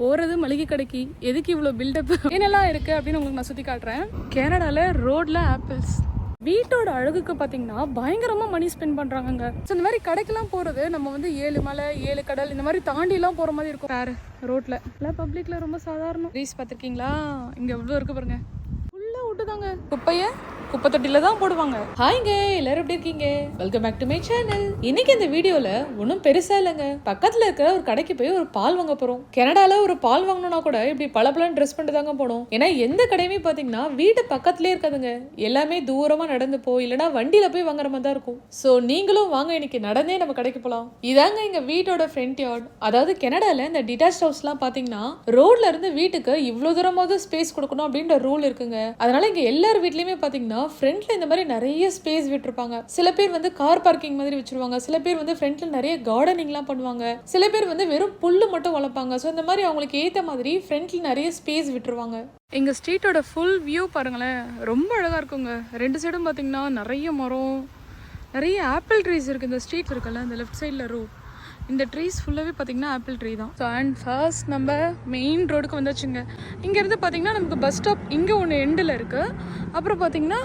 போறது மளிகை கடைக்கு. எதுக்கு இவ்வளோ பில்டப் என்னெல்லாம் இருக்கு அப்படின்னு உங்களுக்கு நான் சுத்தி காட்டுறேன் கனடால ரோட்ல ஆப்பிள்ஸ் வீட்டோட அழகுக்கு பார்த்தீங்கன்னா பயங்கரமாக மணி ஸ்பெண்ட் பண்ணுறாங்கங்க ஸோ இந்த மாதிரி கடைக்கெல்லாம் போகிறது நம்ம வந்து ஏழு மலை ஏழு கடல் இந்த மாதிரி தாண்டிலாம் போகிற மாதிரி இருக்கும். வேறு ரோட்டில் எல்லாம் பப்ளிக்கில் ரொம்ப சாதாரணம். ரீஸ் பார்த்துருக்கீங்களா? இங்கே எவ்வளோ இருக்கு பாருங்க. ஃபுல்லாக விட்டுதாங்க குப்பையை குப்பை தொட்டில தான் போடுவாங்க. ஹாய்ங்க எல்லாரும் எப்படி இருக்கீங்க? Welcome back to my channel இன்னைக்கு இந்த வீடியோல ஒன்றும் பெருசா இல்லைங்க. பக்கத்துல இருக்கிற ஒரு கடைக்கு போய் ஒரு பால் வாங்க போறோம். கனடால ஒரு பால் வாங்கணும்னா கூட இப்படி பல பலன் ட்ரெஸ் பண்ணிட்டு தாங்க போனோம் ஏன்னா எந்த கடையுமே பாத்தீங்கன்னா வீட்டு பக்கத்துலயே இருக்காதுங்க. எல்லாமே தூரமா நடந்து போ இல்லைன்னா வண்டியில போய் வாங்குற மாதிரி தான் இருக்கும். ஸோ நீங்களும் வாங்க இன்னைக்கு நடந்தே நம்ம கடைக்கு போலாம். இதாங்க எங்க வீட்டோட ஃப்ரண்ட் யார்ட் அதாவது கனடால இந்த டிட்டாச் ஹவுஸ்லாம் பாத்தீங்கன்னா ரோட்ல இருந்து வீட்டுக்கு இவ்வளவு தூரமாவது ஸ்பேஸ் கொடுக்கணும் அப்படின்ற ரூல் இருக்குங்க. அதனால இங்க எல்லார் வீட்லயுமே பாத்தீங்கன்னா ஃப்ரண்ட்ல இந்த மாதிரி நிறைய ஸ்பேஸ் விட்டுருப்பாங்க. சில பேர் வந்து கார் பார்க்கிங் மாதிரி வச்சுருவாங்க. சில பேர் வந்து ஃப்ரண்ட்டில் நிறைய கார்டனிங்லாம் பண்ணுவாங்க. சில பேர் வந்து வெறும் புல்லு மட்டும் வளர்ப்பாங்க. ஸோ இந்த மாதிரி அவங்களுக்கு ஏற்ற மாதிரி ஃப்ரண்ட்டில் நிறைய ஸ்பேஸ் விட்டுருவாங்க. எங்கள் ஸ்ட்ரீட்டோட ஃபுல் வியூ பாருங்களேன். ரொம்ப அழகாக இருக்குங்க. ரெண்டு சைடும் பார்த்தீங்கன்னா நிறைய மரம் நிறைய ஆப்பிள் ட்ரீஸ் இருக்குது இந்த ஸ்ட்ரீட் இருக்குல்ல இந்த லெஃப்ட் சைடில் ரோ இந்த ட்ரீஸ் ஃபுல்லாகவே பார்த்திங்கன்னா ஆப்பிள் ட்ரீ தான். ஸோ அண்ட் ஃபர்ஸ்ட் நம்ம மெயின் ரோடுக்கு வந்தாச்சுங்க. இங்கேருந்து பார்த்திங்கன்னா நமக்கு பஸ் ஸ்டாப் இங்கே ஒன்று எண்டில் இருக்குது அப்புறம் பார்த்தீங்கன்னா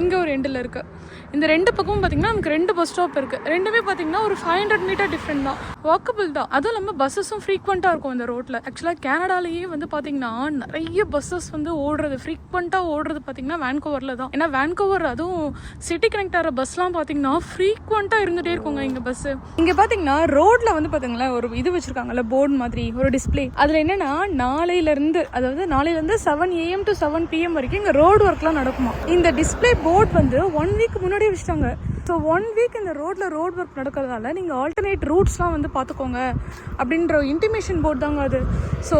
இங்கே ஒரு எண்டில் இருக்குது இந்த ரெண்டு பக்கமும் பார்த்தீங்கன்னா நமக்கு ரெண்டு பஸ் ஸ்டாப் இருக்குது ரெண்டுமே பார்த்தீங்கன்னா ஒரு ஃபைவ் ஹண்ட்ரட் மீட்டர் டிஃப்ரெண்ட் தான். வாக்கபிள் தான். அதுவும் இல்லாமல் பஸ்ஸஸும் ஃப்ரீக்வெண்ட்டாக இருக்கும் இந்த ரோட்டில் ஆக்சுவலாக கனடாலேயே வந்து பார்த்தீங்கன்னா நிறைய பஸ்ஸஸ் வந்து ஓடுறது ஃப்ரீக்வெண்ட்டாக ஓடுறது பார்த்தீங்கன்னா வேன்கோவரில் தான். ஏன்னா வேன்கோவர் அதுவும் சிட்டி கனெக்ட் ஆகிற பஸ்லாம் பார்த்தீங்கன்னா ஃப்ரீக்வெண்ட்டாக இருந்துகிட்டே இருக்குங்க இங்கே பஸ்ஸு இங்கே பார்த்தீங்கன்னா ரோட்டில் வந்து பார்த்திங்களேன் ஒரு இது வச்சுருக்காங்கல்ல போர்டு மாதிரி ஒரு டிஸ்ப்ளே அதில் என்னென்னா நாளையிலேருந்து அதாவது நாளையிலேருந்து seven AM to seven PM வரைக்கும் இங்கே ரோடு ஒர்க்லாம் நடக்குமா இந்த டிஸ்ப்ளே போர்டு வந்து ஒன் வீக் முன்னாடியே வச்சுட்டாங்க. ஸோ ஒன் வீக் இந்த ரோட்டில் ரோட் ஒர்க் நடக்கிறதால நீங்கள் ஆல்டர்னேட் ரூட்ஸ்லாம் வந்து பார்த்துக்கோங்க அப்படின்ற இன்டிமேஷன் போர்ட் தாங்க அது. ஸோ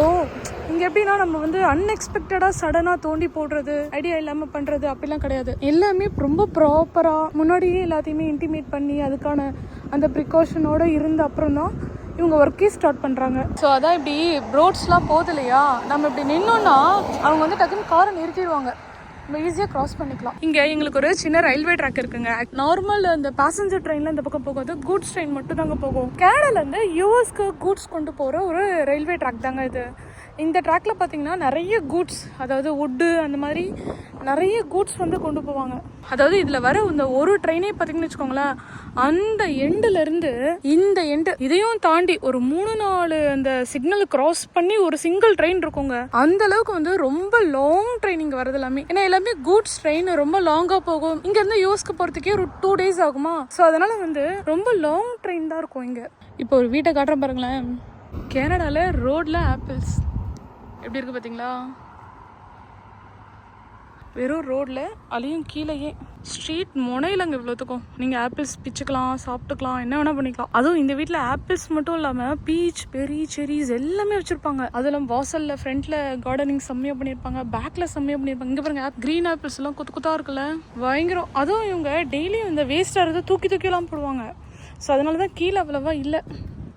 இங்கே எப்படின்னா நம்ம வந்து அன்எக்ஸ்பெக்டடாக சடனாக தோண்டி போடுறது ஐடியா இல்லாமல் பண்ணுறது அப்படிலாம் கிடையாது. எல்லாமே ரொம்ப ப்ராப்பராக முன்னாடியே எல்லாத்தையுமே இன்டிமேட் பண்ணி அதுக்கான அந்த ப்ரிகாஷனோடு இருந்த அப்புறம் தான் இவங்க ஒர்க்கே ஸ்டார்ட் பண்ணுறாங்க ஸோ அதான் இப்படி ரோட்ஸ்லாம் போகுது இல்லையா நம்ம இப்படி நின்னோன்னா அவங்க வந்து டக்குன்னு காரை நிறுத்திடுவாங்க. நம்ம ஈஸியாக கிராஸ் பண்ணிக்கலாம். இங்கே எங்களுக்கு ஒரு சின்ன ரயில்வே ட்ராக் இருக்குங்க. நார்மல் அந்த பேசஞ்சர் ட்ரெயினில் இந்த பக்கம் போகாது கூட்ஸ் ட்ரெயின் மட்டும் தாங்க போகும் கேரளாலேருந்து யூஎஸ்க்கு கூட்ஸ் கொண்டு போகிற ஒரு ரயில்வே ட்ராக் தாங்க இது. இந்த ட்ராக்ல பார்த்தீங்கன்னா நிறைய கூட்ஸ் அதாவது வுட்டு அந்த மாதிரி நிறைய கூட்ஸ் வந்து கொண்டு போவாங்க. அதாவது இதில் வர இந்த ஒரு ட்ரெயினே பார்த்தீங்கன்னு வச்சுக்கோங்களேன் அந்த எண்டுலேருந்து இந்த எண்டு இதையும் தாண்டி ஒரு மூணு நாலு அந்த சிக்னல் கிராஸ் பண்ணி ஒரு சிங்கிள் ட்ரெயின் இருக்குங்க. அந்த அளவுக்கு வந்து ரொம்ப லாங் ட்ரெயின் இங்கே வரது எல்லாமே. ஏன்னா எல்லாமே கூட்ஸ் ட்ரெயின் ரொம்ப லாங்காக போகும். இங்கேருந்து யூஸ்க்கு யூஎஸ்க்கு போகிறதுக்கே ஒரு டூ டேஸ் ஆகுமா? ஸோ அதனால் வந்து ரொம்ப லாங் ட்ரெயின் தான் இருக்கும் இங்கே. இப்போ ஒரு வீட்டை காட்டுறேன் பாருங்களேன். கேனடாவில் ரோடில் ஆப்பிள்ஸ் எப்படி இருக்கு பார்த்தீங்களா வெறும் ரோடில் அதையும் கீழேயே. ஸ்ட்ரீட் முனையிலங்க இவ்வளோத்துக்கும். நீங்கள் ஆப்பிள்ஸ் பிச்சுக்கலாம் சாப்பிட்டுக்கலாம் என்ன வேணால் பண்ணிக்கலாம். அதுவும் இந்த வீட்டில் ஆப்பிள்ஸ் மட்டும் இல்லாமல் பீச் பெரி செரிஸ் எல்லாமே வச்சுருப்பாங்க. அதெல்லாம் வாசலில் ஃப்ரண்ட்டில் கார்டனிங் செம்மையாக பண்ணியிருப்பாங்க பேக்கில் செம்மையாக பண்ணியிருப்பாங்க இங்கே பாருங்க க்ரீன் ஆப்பிள்ஸ் எல்லாம் கொத்து கொத்தா இருக்குல்ல? பயங்கரம். அதுவும் இவங்க டெய்லியும் இந்த வேஸ்ட்டாக இருந்து தூக்கி தூக்கிலாம் போடுவாங்க. ஸோ அதனால தான் கீழே அவ்வளோவா இல்லை.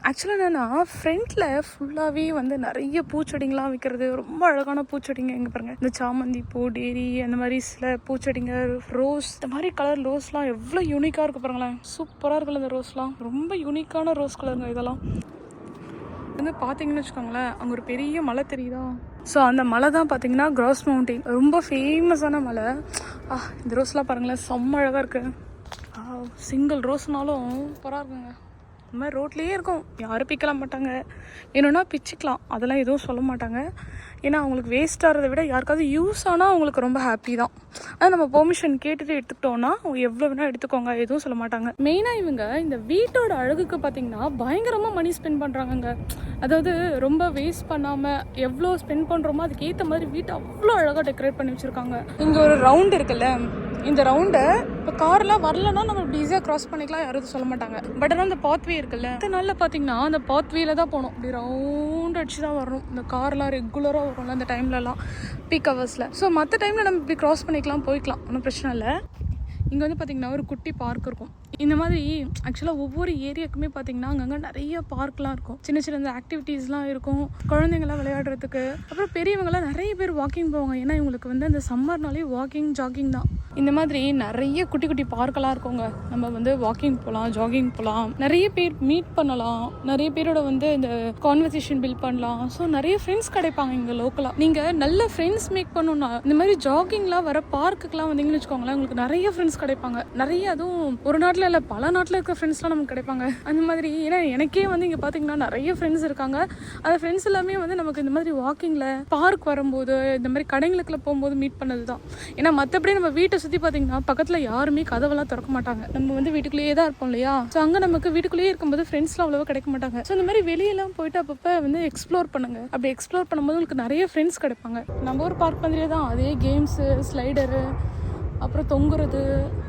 ஆக்சுவலாக என்னென்னா ஃப்ரண்ட்டில் ஃபுல்லாகவே வந்து நிறைய பூச்செடிங்களாம் விற்கிறது ரொம்ப அழகான பூச்செடிங்க எங்கே பாருங்க. இந்த சாமந்தி பூ டேரி அந்த மாதிரி சில பூச்செடிங்க ரோஸ் இந்த மாதிரி கலர் ரோஸ்லாம் எவ்வளோ யூனிக்காக இருக்குது பாருங்களேன். சூப்பராக இருக்குல்ல இந்த ரோஸ்லாம் ரொம்ப யூனிக்கான ரோஸ் கலருங்க இதெல்லாம். வந்து பார்த்தீங்கன்னு வச்சுக்கோங்களேன் அங்கே ஒரு பெரிய மலை தெரியுதா? ஸோ அந்த மலை தான் பார்த்தீங்கன்னா கிராஸ் மவுண்டைன் ரொம்ப ஃபேமஸான மலை. ஆ இந்த ரோஸ்லாம் பாருங்களேன் செம்ம அழகாக இருக்குது சிங்கிள் ரோஸ்னாலும் சூப்பராக இருக்குங்க. இந்த மாதிரி ரோட்லேயே இருக்கும். யாரும் பிக்கலாம் மாட்டாங்க. என்னென்னா பிச்சுக்கலாம். அதெல்லாம் எதுவும் சொல்ல மாட்டாங்க. ஏன்னா அவங்களுக்கு வேஸ்ட் ஆகிறத விட யாருக்காவது யூஸ் ஆனால் அவங்களுக்கு ரொம்ப ஹாப்பி தான். அது நம்ம பெர்மிஷன் கேட்டுட்டு எடுத்துக்கிட்டோம்னா அவங்க எவ்வளோ வேணால் எடுத்துக்கோங்க எதுவும் சொல்ல மாட்டாங்க. மெயினாக இவங்க இந்த வீட்டோட அழகுக்கு பார்த்தீங்கன்னா பயங்கரமாக மணி ஸ்பெண்ட் பண்ணுறாங்கங்க அதாவது ரொம்ப வேஸ்ட் பண்ணாமல் எவ்வளோ ஸ்பெண்ட் பண்ணுறோமோ அதுக்கேற்ற மாதிரி வீட்டை அவ்வளோ அழகாக டெக்கரேட் பண்ணி வச்சுருக்காங்க. இங்கே ஒரு ரவுண்ட் இருக்குல்ல இந்த ரவுண்டை இப்போ கார்லாம் வரலன்னா நம்ம இப்படி ஈஸியாக கிராஸ் பண்ணிக்கலாம் யாரும் சொல்ல மாட்டாங்க. பட் ஆனால் இந்த பாத்வே இருக்குல்ல இந்த நாளில் பார்த்தீங்கன்னா அந்த பாத்வேல தான் போகணும் இப்படி ரவுண்ட் அடிச்சு தான் வரணும். இந்த கார்லாம் ரெகுலராக வரும்ல அந்த டைம்லலாம் பீக் ஹவர்ஸில் ஸோ மற்ற டைமில் நம்ம இப்படி கிராஸ் பண்ணிக்கலாம் போய்க்கலாம். ஒன்றும் பிரச்சனை இல்லை. இங்கே வந்து பார்த்திங்கன்னா ஒரு குட்டி பார்க் இருக்கும். இந்த மாதிரி ஆக்சுவலாக ஒவ்வொரு ஏரியாக்குமே பார்த்தீங்கன்னா அங்கங்கே நிறைய பார்க்லாம் இருக்கும். சின்ன சின்ன இந்த ஆக்டிவிட்டீஸ்லாம் இருக்கும். குழந்தைங்களாம் விளையாடுறதுக்கு. அப்புறம் பெரியவங்களாம் நிறைய பேர் வாக்கிங் போவாங்க. ஏன்னா இவங்களுக்கு வந்து அந்த சம்மர்னாலே வாக்கிங் ஜாகிங் தான். இந்த மாதிரி நிறைய குட்டி குட்டி பார்க்கெல்லாம் இருக்குங்க. நம்ம வந்து வாக்கிங் போகலாம் ஜாகிங் போகலாம் நிறைய பேர் மீட் பண்ணலாம். நிறைய பேரோட வந்து இந்த கான்வர்சேஷன் பில்ட் பண்ணலாம். ஸோ நிறைய ஃப்ரெண்ட்ஸ் கிடைப்பாங்க இங்கே லோக்கலாக நீங்கள் நல்ல ஃப்ரெண்ட்ஸ் மேக் பண்ணணும்னா இந்த மாதிரி ஜாகிங்லாம் வர பார்க்குக்கெலாம் வந்தீங்கன்னு வச்சுக்கோங்களேன் உங்களுக்கு நிறைய ஃப்ரெண்ட்ஸ் கிடைப்பாங்க. நிறைய அதுவும் ஒரு நாட்டில் இல்லை பல நாட்டில் இருக்க ஃப்ரெண்ட்ஸ்லாம் நமக்கு கிடைப்பாங்க. அந்த மாதிரி ஏன்னா எனக்கே வந்து இங்கே பார்த்தீங்கன்னா நிறைய ஃப்ரெண்ட்ஸ் இருக்காங்க. அந்த ஃப்ரெண்ட்ஸ் எல்லாமே வந்து நமக்கு இந்த மாதிரி வாக்கிங்கில் பார்க் வரும்போது இந்த மாதிரி கடைங்களுக்குள்ள போகும்போது மீட் பண்ணது தான் ஏன்னா மற்றபடி நம்ம வீட்டை சுற்றி பார்த்தீங்கன்னா பக்கத்தில் யாருமே கதவெல்லாம் திறக்க மாட்டாங்க. நம்ம வந்து வீட்டுக்குள்ளேயே தான் இருப்போம் இல்லையா? ஸோ அங்கே நமக்கு வீட்டுக்குள்ளேயே இருக்கும்போது ஃப்ரெண்ட்ஸ்லாம் அவ்வளோவா கிடைக்க மாட்டாங்க. ஸோ இந்த மாதிரி வெளியெல்லாம் போயிட்டு அப்பப்போ வந்து எக்ஸ்ப்ளோர் பண்ணுங்க. அப்படி எக்ஸ்ப்ளோர் பண்ணும்போது உங்களுக்கு நிறைய ஃப்ரெண்ட்ஸ் கிடைப்பாங்க. நம்ம ஒரு பார்க் மாதிரியே தான். அதே கேம்ஸு ஸ்லைடரு அப்புறம் தொங்குறது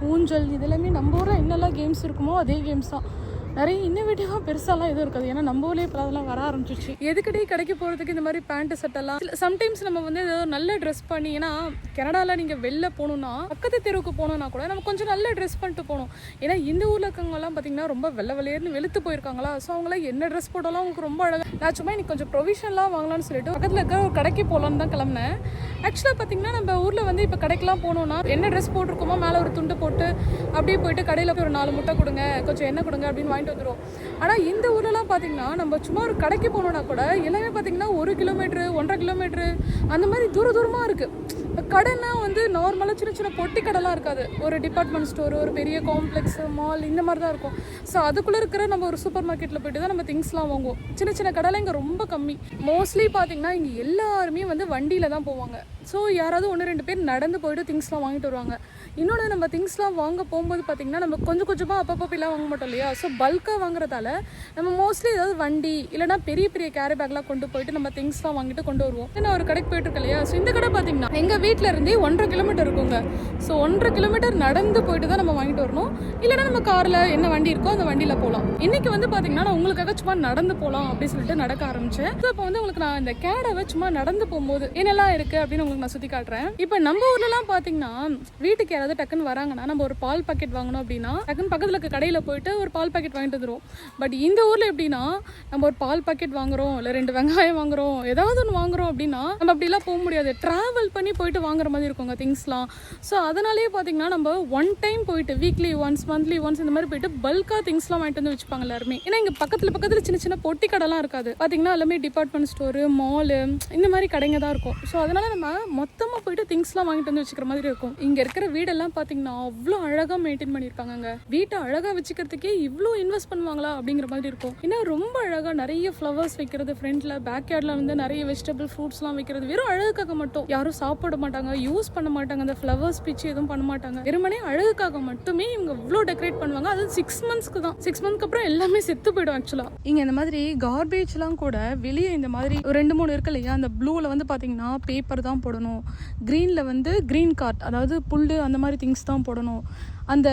ஊஞ்சல் இதெல்லாமே நம்ம ஊரில் என்னெல்லாம் கேம்ஸ் இருக்குமோ அதே கேம்ஸ் தான். நிறைய இன்னோவேட்டிவாக பெருசாலாம் எதுவும் இருக்காது. ஏன்னா நம்ம ஊர்லேயே இப்போ அதெல்லாம் வர ஆரம்பிச்சிச்சு எதுக்கடி கடைக்கு போகிறதுக்கு இந்த மாதிரி பேண்ட் சட்டெல்லாம் சம்டைம்ஸ் நம்ம வந்து ஏதோ நல்ல ட்ரெஸ் பண்ணி ஏன்னா கனடாவில் நீங்கள் வெளில போகணுன்னா பக்கத்து தெருவுக்கு போகணுன்னா கூட நம்ம கொஞ்சம் நல்ல ட்ரெஸ் பண்ணிட்டு போகணும். ஏன்னா இந்த ஊரில் இருக்கவங்கலாம் பார்த்தீங்கன்னா ரொம்ப வெள்ளை வெளியேன்னு வெளுத்து போயிருக்காங்களா? ஸோ அவங்களாம் என்ன ட்ரெஸ் போட்டாலும் அவங்களுக்கு ரொம்ப அழகாக நான் சும்மா இன்னைக்கு கொஞ்சம் ப்ரொவிஷன்லாம் வாங்கலாம்னு சொல்லிட்டு பக்கத்தில் இருக்கிற ஒரு கடைக்கு போகலான்னு தான் கிளம்புனேன். ஆக்சுவலாக பார்த்தீங்கன்னா நம்ம ஊரில் வந்து இப்போ கடைக்கெலாம் போகணுன்னா என்ன ட்ரெஸ் போட்டிருக்கோமோ மேலே ஒரு துண்டு போட்டு அப்படியே போயிட்டு கடையில் போய் ஒரு நாலு முட்டை கொடுங்க கொஞ்சம் எண்ணெய் கொடுங்க அப்படின்னு வாங்கிட்டு வந்துடும் ஆனால் இந்த ஊர்லலாம் பார்த்தீங்கன்னா நம்ம சும்மா ஒரு கடைக்கு போனோம்னா கூட எல்லாமே பார்த்தீங்கன்னா ஒரு கிலோமீட்ரு ஒன்றரை கிலோமீட்ரு அந்த மாதிரி தூர தூரமாக இருக்குது கடைன்னா வந்து நார்மலாக சின்ன சின்ன பொட்டி கடைலாம் இருக்காது. ஒரு டிபார்ட்மெண்ட் ஸ்டோர் ஒரு பெரிய காம்ப்ளெக்ஸ் மால் இந்த மாதிரி தான் இருக்கும். ஸோ அதுக்குள்ளே இருக்கிற நம்ம ஒரு சூப்பர் மார்க்கெட்டில் போயிட்டு தான் நம்ம திங்ஸ்லாம் வாங்குவோம். சின்ன சின்ன கடைலாம் இங்கே ரொம்ப கம்மி. மோஸ்ட்லி பார்த்தீங்கன்னா இங்கே எல்லாருமே வந்து வண்டியில் தான் போவாங்க. ஸோ யாராவது ஒன்று ரெண்டு பேர் நடந்து போயிட்டு திங்ஸ்லாம் வாங்கிட்டு வருவாங்க. இன்னொன்று நம்ம திங்ஸ்லாம் வாங்க போகும்போது பார்த்தீங்கன்னா நம்ம கொஞ்சம் கொஞ்சமாக அப்பப்போ போய்லாம் வாங்க மாட்டோம் இல்லையா? ஸோ பல்காக வாங்குறதால நம்ம மோஸ்ட்லி ஏதாவது வண்டி இல்லைனா பெரிய பெரிய கேரி பேக்லாம் கொண்டு போயிட்டு நம்ம திங்ஸ்லாம் வாங்கிட்டு கொண்டு வருவோம். நான் ஒரு கடைக்கு போயிட்டு இருக்கேன் இல்லையா? ஸோ இந்த கடை பார்த்திங்கன்னா எங்கள் வீட்டில் இருந்தே ஒன்றரை கிலோமீட்டர் இருக்குங்க. ஸோ ஒன்றரை கிலோமீட்டர் நடந்து போயிட்டு தான் நம்ம வாங்கிட்டு வரணும். இல்லைனா நம்ம காரில் என்ன வண்டி இருக்கோ அந்த வண்டியில் போகலாம். இன்னைக்கு வந்து பார்த்திங்கன்னா நான் உங்களுக்காக சும்மா நடந்து போகலாம் அப்படின்னு சொல்லிட்டு நடக்க ஆரம்பிச்சேன். ஸோ இப்போ வந்து உங்களுக்கு நான் இந்த கேடவை சும்மா நடந்து போகும்போது என்னெல்லாம் இருக்குது அப்படின்னு உங்களுக்கு நான் சுற்றி காட்டுறேன். இப்போ நம்ம ஊர்லலாம் பார்த்தீங்கன்னா வீட்டுக்கு யாராவது டக்குன்னு வராங்கன்னா நம்ம ஒரு பால் பாக்கெட் வாங்கணும் அப்படின்னா டக்குன்னு பக்கத்தில் இருக்க கடையில் போயிட்டு ஒரு பால் பாக்கெட் வாங்கிட்டு வந்துடும் பட் இந்த ஊரில் எப்படின்னா நம்ம ஒரு பால் பாக்கெட் வாங்குறோம் இல்லை ரெண்டு வெங்காயம் வாங்குறோம் ஏதாவது ஒன்று வாங்குறோம் அப்படின்னா நம்ம அப்படிலாம் போக முடியாது. ட்ராவல் பண்ணி போயிட்டு வாங்குற மாதிரி இருக்குங்க திங்ஸ்லாம் ஸோ அதனாலேயே பார்த்தீங்கன்னா நம்ம ஒன் டைம் போயிட்டு வீக்லி ஒன்ஸ் மந்த்லி ஒன்ஸ் இந்த மாதிரி போயிட்டு பல்காக திங்ஸ்லாம் வாங்கிட்டு வந்து வச்சுப்பாங்க எல்லாருமே. ஏன்னா இங்கே பக்கத்தில் பக்கத்தில் சின்ன சின்ன பொட்டி கடைலாம் இருக்காது. பார்த்தீங்கன்னா எல்லாமே டிபார்ட்மெண்ட் ஸ்டோரு மாலு இந்த மாதிரி கடைங்க தான் இருக்கும். ஸோ அதனால நம்ம மொத்தமாக போயிட்டு திங்ஸ்லாம் வாங்கிட்டு வந்து வச்சுக்கிற மாதிரி இருக்கும். இங்கே இருக்கிற வீடெல்லாம் பார்த்தீங்கன்னா அவ்வளோ அழகாக மெயின்டைன் பண்ணியிருக்காங்க வீட்டை அழகாக வச்சுக்கிறதுக்கே இவ்வளோ இன்வெஸ்ட் பண்ணுவாங்களா அப்படிங்கிற மாதிரி இருக்கும். ஏன்னா ரொம்ப அழகாக நிறைய ஃப்ளவர்ஸ் வைக்கிறது ஃப்ரண்ட்ல பேக் யார்டில் வந்து நிறைய வெஜிடபிள் ஃப்ரூட்ஸ்லாம் வைக்கிறது. வெறும் அழகுக்காக மட்டும். யாரும் சாப்பிட மாட்டாங்க யூஸ் பண்ண மாட்டாங்க. அந்த ஃப்ளவர்ஸ் பிச்சு எதுவும் பண்ண மாட்டாங்க. வெறுமனே அழகுக்காக மட்டுமே இவங்க இவ்வளோ டெக்கரேட் பண்ணுவாங்க. அது சிக்ஸ் மந்த்ஸ்க்கு தான். சிக்ஸ் மந்த்க்கு அப்புறம் எல்லாமே செத்து போயிடும் ஆக்சுவலாக இங்கே இந்த மாதிரி கார்பேஜ்லாம் கூட வெளியே இந்த மாதிரி ஒரு ரெண்டு மூணு இருக்கு இல்லையா? அந்த ப்ளூவில் வந்து பார்த்தீங்கன்னா பேப்பர் தான் போடணும். க்ரீனில் வந்து க்ரீன் கார்ட் அதாவது புல் அந்த மாதிரி திங்ஸ் தான் போடணும். அந்த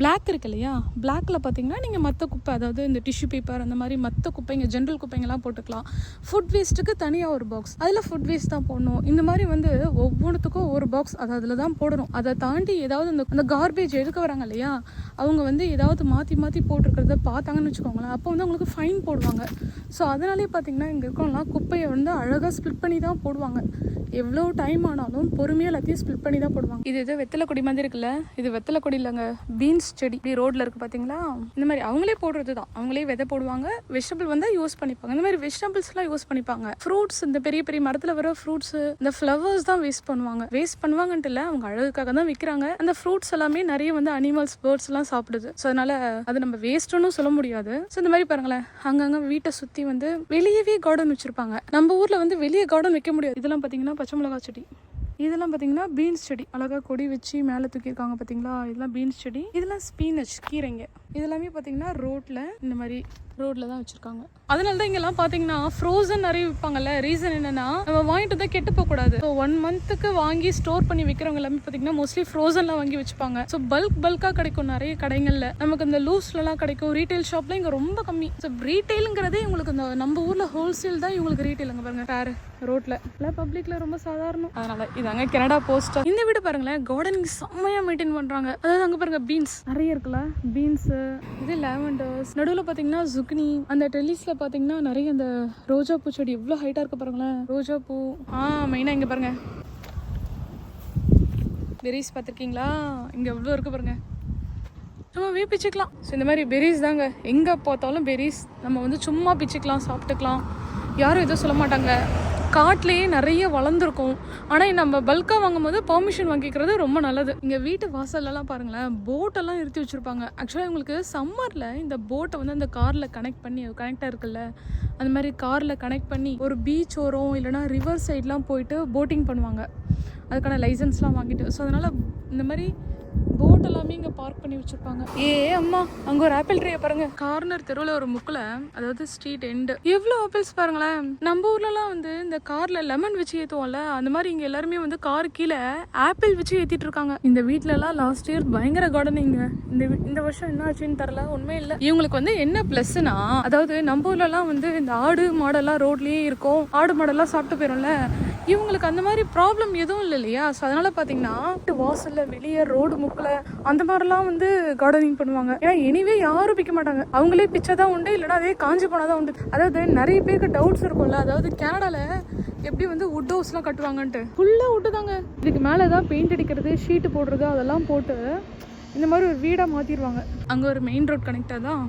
பிளாக் இருக்கு இல்லையா பிளாக்கில் பார்த்தீங்கன்னா நீங்கள் மற்ற குப்பை அதாவது இந்த டிஷ்யூ பேப்பர் அந்த மாதிரி மற்ற குப்பைங்க ஜென்ரல் குப்பைங்கெல்லாம் போட்டுக்கலாம். ஃபுட் வேஸ்ட்டுக்கு தனியாக ஒரு பாக்ஸ் அதில் ஃபுட் வேஸ்ட் தான் போடணும். இந்த மாதிரி வந்து ஒவ்வொன்றுத்துக்கும் ஒரு பாக்ஸ் அது அதில் தான் போடணும். அதை தாண்டி ஏதாவது அந்த அந்த கார்பேஜ் எடுக்க வராங்க இல்லையா? அவங்க வந்து ஏதாவது மாற்றி மாற்றி போட்டிருக்கிறத பார்த்தாங்கன்னு வச்சுக்கோங்களேன். அப்போ வந்து அவங்களுக்கு ஃபைன் போடுவாங்க. ஸோ அதனாலே பார்த்தீங்கன்னா இங்கே இருக்கவங்களாம் குப்பையை வந்து அழகாக ஸ்ப்ளிட் பண்ணி தான் போடுவாங்க. எவ்வளோ டைம் ஆனாலும் பொறுமையாக எல்லாத்தையும் ஸ்ப்ளிட் பண்ணி தான் போடுவாங்க. இது இது வெத்தலை கொடி மாதிரி இருக்குல்ல? இது வெத்தலை கொடி இல்லைங்க. பீன்ஸ் செடி இப்படி ரோட்ல இருக்கு பார்த்தீங்களா இந்த மாதிரி அவங்களே போடுறது தான். அவங்களே விதை போடுவாங்க. வெஜிடபிள் வந்து யூஸ் பண்ணிப்பாங்க. இந்த மாதிரி வெஜிடபிள்ஸ்லாம் யூஸ் பண்ணிப்பாங்க. ஃப்ரூட்ஸ் இந்த பெரிய பெரிய மரத்தில் வர ஃப்ரூட்ஸ் இந்த ஃப்ளவர்ஸ் தான் வேஸ்ட் பண்ணுவாங்க. வேஸ்ட் பண்ணுவாங்கன்ட்டு இல்லை அவங்க அழகுக்காக தான் விற்கிறாங்க அந்த ஃப்ரூட்ஸ் எல்லாமே நிறைய வந்து அனிமல்ஸ் பேர்ட்ஸ் எல்லாம் சாப்பிடுது. ஸோ அதனால அது நம்ம வேஸ்ட்னு சொல்ல முடியாது. ஸோ இந்த மாதிரி பாருங்களேன். அங்கங்க வீட்டை சுற்றி வந்து வெளியவே கார்டன் வச்சிருப்பாங்க. நம்ம ஊர்ல வந்து வெளியே கார்டன் வைக்க முடியாது. இதெல்லாம் பார்த்தீங்கன்னா பச்சை மிளகா செடி. இதெல்லாம் பார்த்தீங்கன்னா பீன்ஸ் செடி. அழகாக கொடி வச்சு மேலே தூக்கியிருக்காங்க பார்த்தீங்களா இதெல்லாம் பீன்ஸ் செடி. இதெல்லாம் ஸ்பீனச் கீரைங்க. இதெல்லாமே பார்த்தீங்கன்னா ரோட்டில் இந்த மாதிரி ரோட்டில் தான் வச்சுருக்காங்க. அதனால தான் இங்கெல்லாம் பார்த்தீங்கன்னா ஃப்ரோசன் நிறைய விற்பாங்கல்ல ரீசன் என்னென்னா நம்ம வாங்கிட்டு தான் கெட்டு போகக்கூடாது. ஸோ ஒன் மந்த்துக்கு வாங்கி ஸ்டோர் பண்ணி விற்கிறவங்க எல்லாமே பார்த்தீங்கன்னா மோஸ்ட்லி ஃப்ரோசன்லாம் வாங்கி வச்சுப்பாங்க. ஸோ பல்க் பல்காக கிடைக்கும் நிறைய கடைகளில். நமக்கு இந்த லூஸ்லலாம் கிடைக்கும். ரீட்டைல் ஷாப்லாம் இங்கே ரொம்ப கம்மி. ஸோ ரீட்டைலுங்கிறதே இவங்களுக்கு இந்த நம்ம ஊரில் ஹோல்சேல் தான் இவங்களுக்கு ரீட்டைலுங்க பாருங்க. பேரு ரோட்ல. இல்லை பப்ளிக்ல ரொம்ப சாதாரணம். அதனால இதாங்க கனடா போஸ்ட் இந்த வீடு பாருங்களேன் கார்டனிங் செம்மையா மெயின்டைன் பண்றாங்க. அதாவது அங்க பாருங்க பீன்ஸ் நிறைய இருக்குல்ல? பீன்ஸ் இது லாவெண்டர்ஸ் நடுவில் பார்த்தீங்கன்னா zucchini. அந்த டெல்லிஸ்ல பார்த்தீங்கன்னா நிறைய அந்த ரோஜா பூ செடி. எவ்வளோ ஹைட்டா இருக்கு பாருங்களேன். ரோஜா பூ. ஆ மெயினாக இங்க பாருங்க. பெரிஸ் பார்த்துருக்கீங்களா? இங்கே எவ்வளோ இருக்கு பாருங்க. சும்மாவே பிச்சுக்கலாம். ஸோ இந்த மாதிரி பெரிஸ் தாங்க. எங்கே பார்த்தாலும் பெரிஸ் நம்ம வந்து சும்மா பிச்சுக்கலாம் சாப்பிட்டுக்கலாம். யாரும் எதுவும் சொல்ல மாட்டாங்க. காட்டிலேயே நிறைய வளர்ந்துருக்கும். ஆனால் நம்ம பல்காக வாங்கும்போது பெர்மிஷன் வாங்கிக்கிறது ரொம்ப நல்லது. இங்கே வீட்டு வாசல்லலாம் பாருங்களேன் போட்டெல்லாம் நிறுத்தி வச்சுருப்பாங்க. ஆக்சுவலாக இவங்களுக்கு சம்மரில் இந்த போட்டை வந்து அந்த காரில் கனெக்ட் பண்ணி கனெக்டாக இருக்குல்ல அந்த மாதிரி காரில் கனெக்ட் பண்ணி ஒரு பீச் ஓரம் இல்லைனா ரிவர் சைட்லாம் போயிட்டு போட்டிங் பண்ணுவாங்க. அதுக்கான லைசன்ஸ்லாம் வாங்கிட்டு. ஸோ அதனால் இந்த மாதிரி போட் எல்லாமே இங்கே பார்க் பண்ணி வச்சிருப்பாங்க. ஏ அம்மா அங்கே ஒரு ஆப்பிள் ட்ரீயை பாருங்க. கார்னர் தெருவில் ஒரு முக்கில் அதாவது ஸ்ட்ரீட் எண்டு எவ்வளோ ஆப்பிள்ஸ் பாருங்களேன். நம்ம ஊர்லலாம் வந்து இந்த காரில் லெமன் வச்சு ஏற்றுவோம்ல அந்த மாதிரி இங்கே எல்லாருமே வந்து கார் கீழே ஆப்பிள் வச்சு ஏற்றிட்டு இருக்காங்க. இந்த வீட்டிலலாம் லாஸ்ட் இயர் பயங்கர கார்டனிங்க இந்த இந்த வருஷம் என்ன ஆச்சுன்னு தெரில உண்மை இல்லை. இவங்களுக்கு வந்து என்ன ப்ளஸ்னா அதாவது நம்ம ஊர்லலாம் வந்து இந்த ஆடு மாடெல்லாம் ரோட்லேயே இருக்கும். ஆடு மாடெல்லாம் சாப்பிட்டு போயிடும்ல இவங்களுக்கு அந்த மாதிரி ப்ராப்ளம் எதுவும் இல்லை இல்லையா? ஸோ அதனால் பார்த்தீங்கன்னா வீட்டு வாசலில் வெளியே ரோடு முக்கில் அந்த மாதிரிலாம் வந்து கார்டனிங் பண்ணுவாங்க. ஏன்னா எனிவே யாரும் பிக்க மாட்டாங்க. அவங்களே பிச்சை தான் உண்டு இல்லைன்னா அதே காஞ்சி போனால் தான் உண்டு. அதாவது நிறைய பேருக்கு டவுட்ஸ் இருக்கும்ல. அதாவது கேனடாவில் எப்படி வந்து வுட் ஹவுஸ்லாம் கட்டுவாங்கன்ட்டு. ஃபுல்லாக வுட்டு தாங்க. இதுக்கு மேலே தான் பெயிண்ட் அடிக்கிறது ஷீட்டு போடுறது அதெல்லாம் போட்டு இந்த மாதிரி ஒரு வீடாக மாற்றிடுவாங்க அங்கே ஒரு மெயின் ரோட் கனெக்டாக தான்.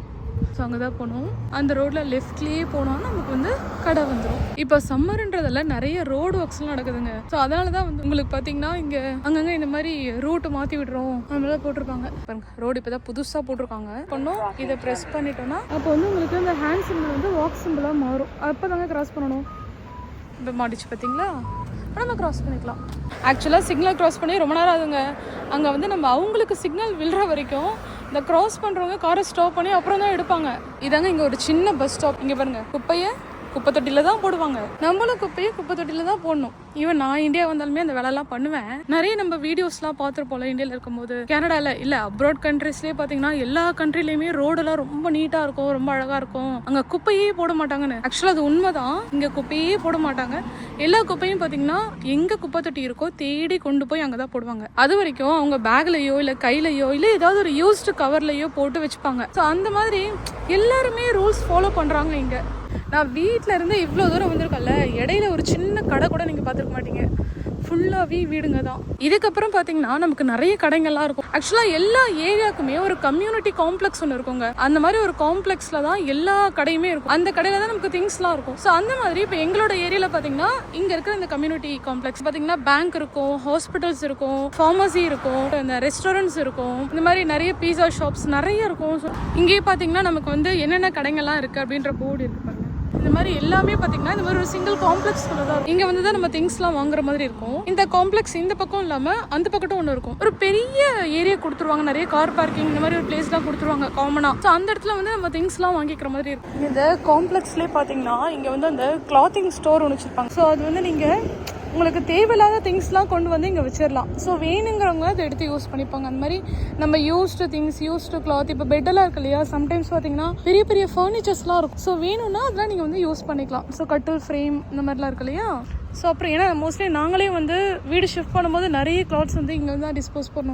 ஸோ அங்கே தான் போனோம். அந்த ரோட்டில் லெஃப்ட்லேயே போனோம்னா நமக்கு வந்து கடை வந்துடும் இப்போ சம்மருன்றதெல்லாம் நிறைய ரோடு ஒர்க்ஸ்லாம் நடக்குதுங்க. ஸோ அதனால தான் வந்து உங்களுக்கு பார்த்தீங்கன்னா இங்கே அங்கங்கே இந்த மாதிரி ரோட்டு மாற்றி விடுறோம். நம்மள போட்டிருப்பாங்க. பாருங்க ரோடு இப்போ தான் புதுசாக போட்டிருக்காங்க. பண்ணோம். இதை ப்ரெஸ் பண்ணிட்டோம்னா அப்போ வந்து உங்களுக்கு இந்த ஹேண்ட் சிம்பிள் வந்து வாக் சிம்பிளாக மாறும். அப்போ தாங்க கிராஸ் பண்ணணும். இப்போ மாடிச்சு பார்த்தீங்களா நம்ம கிராஸ் பண்ணிக்கலாம். ஆக்சுவலாக சிக்னல் கிராஸ் பண்ணி ரொம்ப நேரம் ஆகுதுங்க. அங்கே வந்து நம்ம அவங்களுக்கு சிக்னல் விழுற வரைக்கும் இந்த கிராஸ் பண்ணுறவங்க காரை ஸ்டாப் பண்ணி அப்புறம் தான் எடுப்பாங்க. இதாங்க இங்கே ஒரு சின்ன பஸ் ஸ்டாப் இங்கே பாருங்கள் குப்பையை குப்பை தொட்டியில் தான் போடுவாங்க. நம்மளும் குப்பையை குப்பை தொட்டியில தான் போடணும். ஈவன் நான் இந்தியா வந்தாலுமே அந்த வேலைலாம் பண்ணுவேன். நிறைய நம்ம வீடியோஸ்லாம் பார்த்துருப்போம்ல இந்தியாவில் இருக்கும்போது. கனடாவில் இல்லை அப்ராட் கண்ட்ரீஸ்லேயே பார்த்தீங்கன்னா எல்லா கண்ட்ரிலையுமே ரோடெல்லாம் ரொம்ப நீட்டாக இருக்கும் ரொம்ப அழகாக இருக்கும். அங்கே குப்பையே போட மாட்டாங்கன்னு. ஆக்சுவலாக அது உண்மைதான். இங்கே குப்பையே போட மாட்டாங்க. எல்லா குப்பையும் பார்த்தீங்கன்னா எங்கே குப்பை தொட்டி இருக்கோ தேடி கொண்டு போய் அங்கே தான் போடுவாங்க. அது வரைக்கும் அவங்க பேக்லயோ இல்லை கையிலையோ இல்லை ஏதாவது ஒரு யூஸ்டு கவர்லையோ போட்டு வச்சுப்பாங்க. ஸோ அந்த மாதிரி எல்லாருமே ரூல்ஸ் ஃபாலோ பண்ணுறாங்க இங்கே. நான் வீட்டில் இருந்து இவ்வளோ தூரம் வந்திருக்கோம்ல இடையில ஒரு சின்ன கடை கூட நீங்கள் பார்த்துருக்க மாட்டீங்க. ஃபுல்லாகவே வீடுங்க தான் இதுக்கப்புறம் பார்த்தீங்கன்னா நமக்கு நிறைய கடைங்கள்லாம் இருக்கும். ஆக்சுவலாக எல்லா ஏரியாவுக்குமே ஒரு கம்யூனிட்டி காம்ப்ளெக்ஸ் ஒன்று இருக்குங்க. அந்த மாதிரி ஒரு காம்ப்ளெக்ஸில் தான் எல்லா கடையுமே இருக்கும். அந்த கடையில் தான் நமக்கு திங்ஸ்லாம் இருக்கும். ஸோ அந்த மாதிரி இப்போ எங்களோட ஏரியாவில் பார்த்தீங்கன்னா இங்கே இருக்கிற இந்த கம்யூனிட்டி காம்ப்ளெக்ஸ் பார்த்தீங்கன்னா பேங்க் இருக்கும் ஹாஸ்பிட்டல்ஸ் இருக்கும் ஃபார்மசி இருக்கும் இந்த ரெஸ்டாரண்ட்ஸ் இருக்கும். இந்த மாதிரி நிறைய பீஸா ஷாப்ஸ் நிறைய இருக்கும். ஸோ இங்கேயே பார்த்தீங்கன்னா நமக்கு வந்து என்னென்ன கடைங்கள்லாம் இருக்குது அப்படின்ற போர்டு இருக்குது இந்த மாதிரி எல்லாமே பார்த்தீங்கன்னா இந்த மாதிரி ஒரு சிங்கிள் காம்ப்ளெக்ஸ் தான் இங்கே இங்க வந்து தான் நம்ம திங்ஸ்லாம் வாங்குற மாதிரி இருக்கும். இந்த காம்ப்ளெக்ஸ் இந்த பக்கம் இல்லாம அந்த பக்கத்தும் ஒன்று இருக்கும். ஒரு பெரிய ஏரியா கொடுத்துருவாங்க. நிறைய கார் பார்க்கிங் இந்த மாதிரி ஒரு பிளேஸ்லாம் கொடுத்துருவாங்க காமனா ஸோ அந்த இடத்துல வந்து நம்ம திங்ஸ்லாம் வாங்கிக்கிற மாதிரி இருக்கும். இந்த காம்ப்ளெக்ஸ்லேயே பார்த்தீங்கன்னா இங்க வந்து அந்த கிளாத்திங் ஸ்டோர் ஒன்று வச்சிருப்பாங்க. ஸோ அது வந்து நீங்க உங்களுக்கு தேவையில்லாத திங்ஸ்லாம் கொண்டு வந்து இங்கே வச்சிடலாம் ஸோ வேணுங்கிறவங்க அதை எடுத்து யூஸ் பண்ணிப்பாங்க. அந்த மாதிரி நம்ம யூஸ்டு திங்ஸ் யூஸ்டு கிளாத் இப்போ பெட்டெல்லாம் இருக்கு இல்லையா? சம்டைம்ஸ் பார்த்தீங்கன்னா பெரிய பெரிய ஃபர்னிச்சர்ஸ்லாம் இருக்கும். ஸோ வேணும்னா அதெல்லாம் நீங்கள் வந்து யூஸ் பண்ணிக்கலாம். ஸோ கட்டில் ஃப்ரேம் இந்த மாதிரிலாம் இருக்கு இல்லையா? ஸோ அப்புறம் ஏன்னா மோஸ்ட்லி நாங்களே வந்து வீடு ஷிஃப்ட் பண்ணும்போது நிறைய கிளாத்ஸ் வந்து இங்கே வந்து தான் டிஸ்போஸ் பண்ணோம்